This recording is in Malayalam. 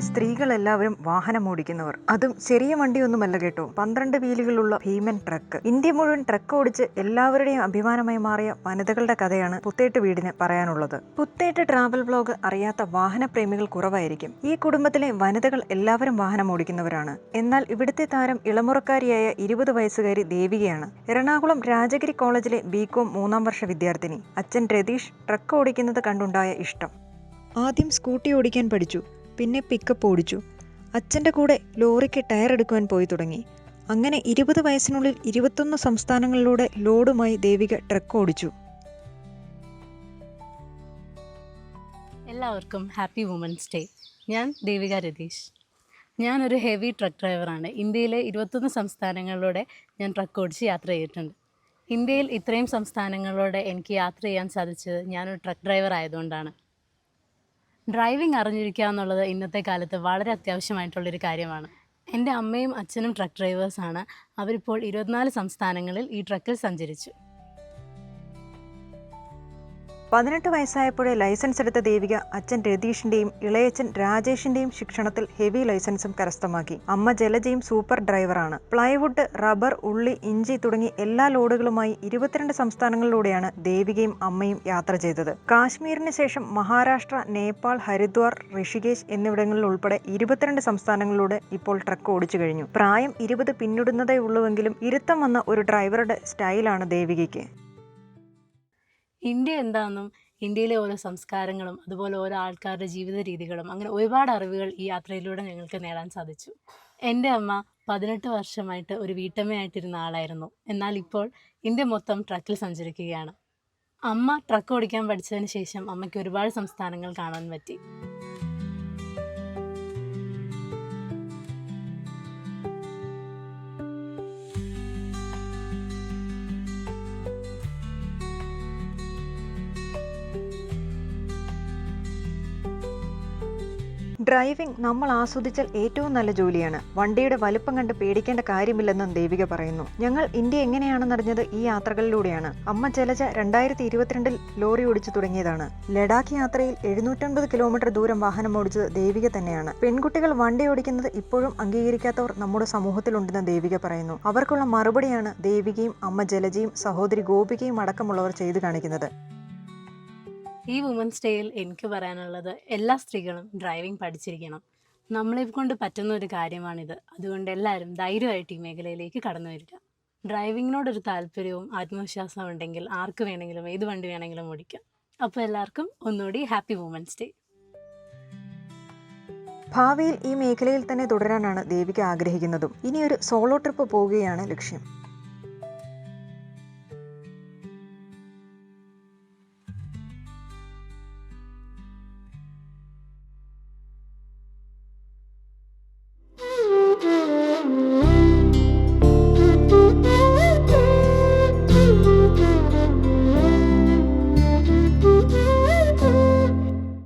സ്ത്രീകളെല്ലാവരും വാഹനം ഓടിക്കുന്നവർ. അതും ചെറിയ വണ്ടിയൊന്നുമല്ല കേട്ടോ. പന്ത്രണ്ട് വീലുകളുള്ള ഭീമൻ ട്രക്ക്. ഇന്ത്യ മുഴുവൻ ട്രക്ക് ഓടിച്ച് എല്ലാവരുടെയും അഭിമാനമായി മാറിയ വനിതകളുടെ കഥയാണ് പുത്തേട്ട് വീടിന് പറയാനുള്ളത്. പുത്തേട്ട് ട്രാവൽ ബ്ലോഗ് അറിയാത്ത വാഹനപ്രേമികൾ കുറവായിരിക്കും. ഈ കുടുംബത്തിലെ വനിതകൾ എല്ലാവരും വാഹനം ഓടിക്കുന്നവരാണ്. എന്നാൽ ഇവിടുത്തെ താരം ഇളമുറക്കാരിയായ ഇരുപത് വയസ്സുകാരി ദേവികയാണ്. എറണാകുളം രാജഗിരി കോളേജിലെ ബികോം മൂന്നാം വർഷ വിദ്യാർത്ഥിനി. അച്ഛൻ രതീഷ് ട്രക്ക് ഓടിക്കുന്നത് കണ്ടുണ്ടായ ഇഷ്ടം. ആദ്യം സ്കൂട്ടി ഓടിക്കാൻ പഠിച്ചു. പിന്നെ പിക്കപ്പ് ഓടിച്ചു. അച്ഛന്റെ കൂടെ ലോറിക്ക് ടയർ എടുക്കുവാൻ പോയി തുടങ്ങി. അങ്ങനെ ഇരുപത് വയസ്സിനുള്ളിൽ ഇരുപത്തൊന്ന് സംസ്ഥാനങ്ങളിലൂടെ ലോഡുമായി ദേവിക ട്രക്ക് ഓടിച്ചു. എല്ലാവർക്കും ഹാപ്പി വുമൻസ് ഡേ ഞാൻ ദേവിക രതീഷ്. ഞാനൊരു ഹെവി ട്രക്ക് ഡ്രൈവറാണ് ഇന്ത്യയിലെ ഇരുപത്തൊന്ന് സംസ്ഥാനങ്ങളിലൂടെ ഞാൻ ട്രക്ക് ഓടിച്ച് യാത്ര ചെയ്തിട്ടുണ്ട്. ഇന്ത്യയിൽ ഇത്രയും സംസ്ഥാനങ്ങളിലൂടെ എനിക്ക് യാത്ര ചെയ്യാൻ സാധിച്ചത് ഞാനൊരു ട്രക്ക് ഡ്രൈവർ ആയതുകൊണ്ടാണ്. ഡ്രൈവിംഗ് അറിഞ്ഞിരിക്കുക എന്നുള്ളത് ഇന്നത്തെ കാലത്ത് വളരെ അത്യാവശ്യമായിട്ടുള്ളൊരു കാര്യമാണ്. എന്റെ അമ്മയും അച്ഛനും ട്രക്ക് ഡ്രൈവേഴ്സാണ്. അവരിപ്പോൾ ഇരുപത്തിനാല് സംസ്ഥാനങ്ങളിൽ ഈ ട്രക്കിൽ സഞ്ചരിച്ചു. പതിനെട്ട് വയസ്സായപ്പോഴേ ലൈസൻസ് എടുത്ത ദേവിക അച്ഛൻ രതീഷിന്റെയും ഇളയച്ഛൻ രാജേഷിന്റെയും ശിക്ഷണത്തിൽ ഹെവി ലൈസൻസും കരസ്ഥമാക്കി. അമ്മ ജലജയും സൂപ്പർ ഡ്രൈവറാണ്. പ്ലൈവുഡ് റബ്ബർ ഉള്ളി ഇഞ്ചി തുടങ്ങി എല്ലാ ലോഡുകളുമായി ഇരുപത്തിരണ്ട് സംസ്ഥാനങ്ങളിലൂടെയാണ് ദേവികയും അമ്മയും യാത്ര ചെയ്തത്. കാശ്മീരിന് ശേഷം മഹാരാഷ്ട്ര നേപ്പാൾ ഹരിദ്വാർ ഋഷികേശ് എന്നിവിടങ്ങളിൽ ഉൾപ്പെടെ ഇരുപത്തിരണ്ട് സംസ്ഥാനങ്ങളിലൂടെ ഇപ്പോൾ ട്രക്ക് ഓടിച്ചു കഴിഞ്ഞു. പ്രായം ഇരുപത് പിന്നിടുന്നതേ ഉള്ളുവെങ്കിലും ഇരുത്തം വന്ന ഒരു ഡ്രൈവറുടെ സ്റ്റൈലാണ് ദേവികയ്ക്ക്. ഇന്ത്യ എന്താണെന്നും ഇന്ത്യയിലെ ഓരോ സംസ്കാരങ്ങളും അതുപോലെ ഓരോ ആൾക്കാരുടെ ജീവിത രീതികളും അങ്ങനെ ഒരുപാട് അറിവുകൾ ഈ യാത്രയിലൂടെ ഞങ്ങൾക്ക് നേടാൻ സാധിച്ചു. എന്റെ അമ്മ പതിനെട്ട് വർഷമായിട്ട് ഒരു വീട്ടമ്മയായിട്ടിരുന്ന ആളായിരുന്നു. എന്നാൽ ഇപ്പോൾ ഇന്ത്യ മൊത്തം ട്രക്കിൽ സഞ്ചരിക്കുകയാണ്. അമ്മ ട്രക്ക് ഓടിക്കാൻ പഠിച്ചതിന് ശേഷം അമ്മയ്ക്ക് ഒരുപാട് സംസ്ഥാനങ്ങൾ കാണാൻ പറ്റി. ഡ്രൈവിംഗ് നമ്മൾ ആസ്വദിച്ചാൽ ഏറ്റവും നല്ല ജോലിയാണ്. വണ്ടിയുടെ വലുപ്പം കണ്ട് പേടിക്കേണ്ട കാര്യമില്ലെന്നും ദേവിക പറയുന്നു. ഞങ്ങൾ ഇന്ത്യ എങ്ങനെയാണെന്നറിഞ്ഞത് ഈ യാത്രകളിലൂടെയാണ്. അമ്മ ജലജ രണ്ടായിരത്തി ഇരുപത്തിരണ്ടിൽ ലോറി ഓടിച്ചു തുടങ്ങിയതാണ്. ലഡാക്ക് യാത്രയിൽ എഴുന്നൂറ്റൻപത് കിലോമീറ്റർ ദൂരം വാഹനം ഓടിച്ചത് ദേവിക തന്നെയാണ്. പെൺകുട്ടികൾ വണ്ടി ഓടിക്കുന്നത് ഇപ്പോഴും അംഗീകരിക്കാത്തവർ നമ്മുടെ സമൂഹത്തിലുണ്ടെന്ന് ദേവിക പറയുന്നു. അവർക്കുള്ള മറുപടിയാണ് ദേവികയും അമ്മ ജലജയും സഹോദരി ഗോപികയും അടക്കമുള്ളവർ ചെയ്തു കാണിക്കുന്നത്. ഈ വുമൻസ് ഡേയിൽ എനിക്ക് പറയാനുള്ളത് എല്ലാ സ്ത്രീകളും ഡ്രൈവിംഗ് പഠിച്ചിരിക്കണം. നമ്മളെ കൊണ്ട് പറ്റുന്ന ഒരു കാര്യമാണിത്. അതുകൊണ്ട് എല്ലാവരും ധൈര്യമായിട്ട് ഈ മേഖലയിലേക്ക് കടന്നു വരിക. ഡ്രൈവിങ്ങിനോടൊരു താല്പര്യവും ആത്മവിശ്വാസവും ഉണ്ടെങ്കിൽ ആർക്ക് വേണമെങ്കിലും ഏത് വണ്ടി വേണമെങ്കിലും ഓടിക്കാം. അപ്പോൾ എല്ലാവർക്കും ഒന്നുകൂടി ഹാപ്പി വുമൻസ് ഡേ ഭാവിയിൽ ഈ മേഖലയിൽ തന്നെ തുടരാനാണ് ദേവിക ആഗ്രഹിക്കുന്നതും. ഇനിയൊരു സോളോ ട്രിപ്പ് പോവുകയാണ് ലക്ഷ്യം.